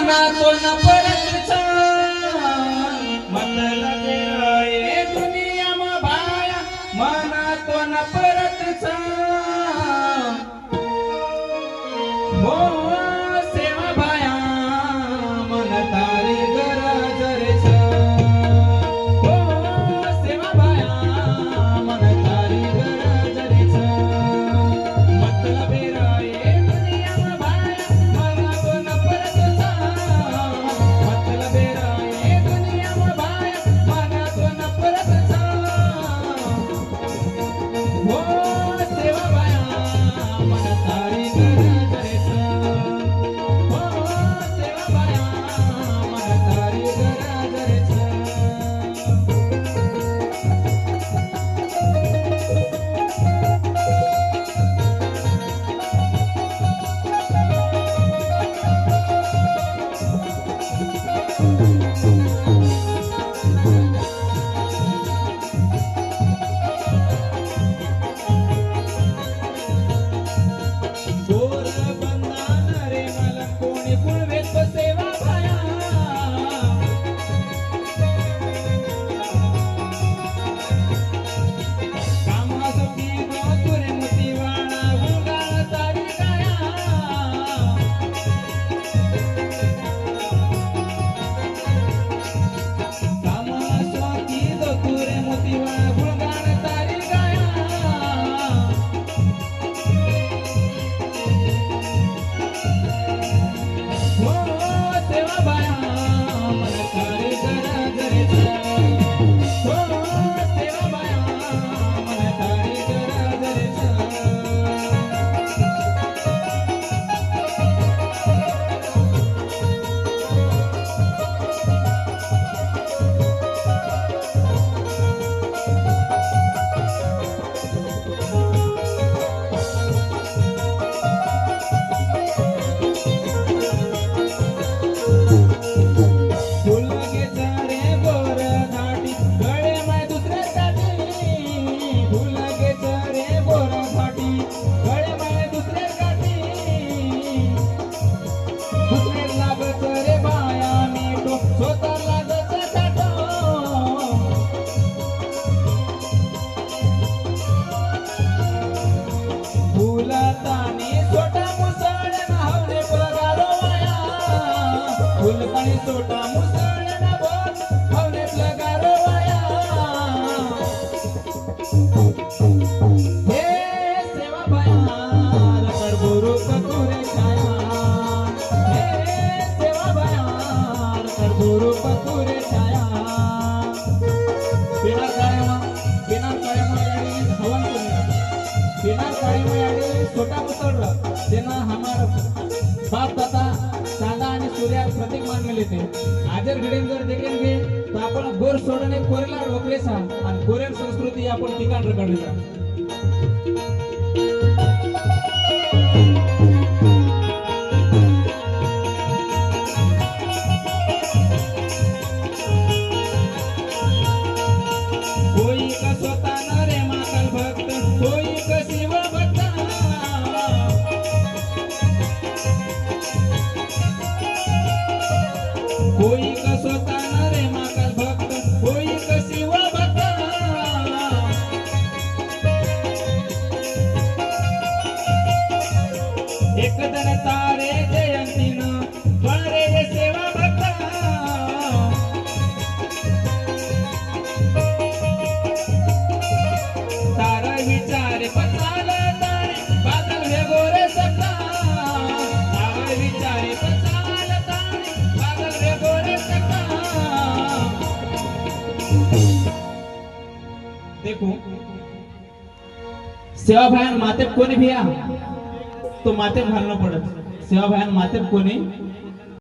मनातून परत मतलब ए दुनिया म भाया मनातून परत हो फुलतानी सोटा मुसळ नावने पगारो वाया फुलतानी छोटा छोटा पुतळ त्यांना हमार बाप दादा चांदा आणि सूर्या प्रतीक मानले ते आजर घडेन जर देखील घे तर आपण गोर सोडणे कोरेला रोखलेसा आणि कोरियन संस्कृती आपण ठिकाण रखडलेसा. स्वतः रे माकल भक्त होई कशी शिव भक्त. एक जण तारे जयंतीन बळे हे सेवा भक्त. तारा विचारे पचाल तारे बादल हे सत्ता तारा विचारे देखो। सेवा भयान मातेब कोणी भिया? तो मातेब घालणं पडत सेवा भयान मातेब कोणी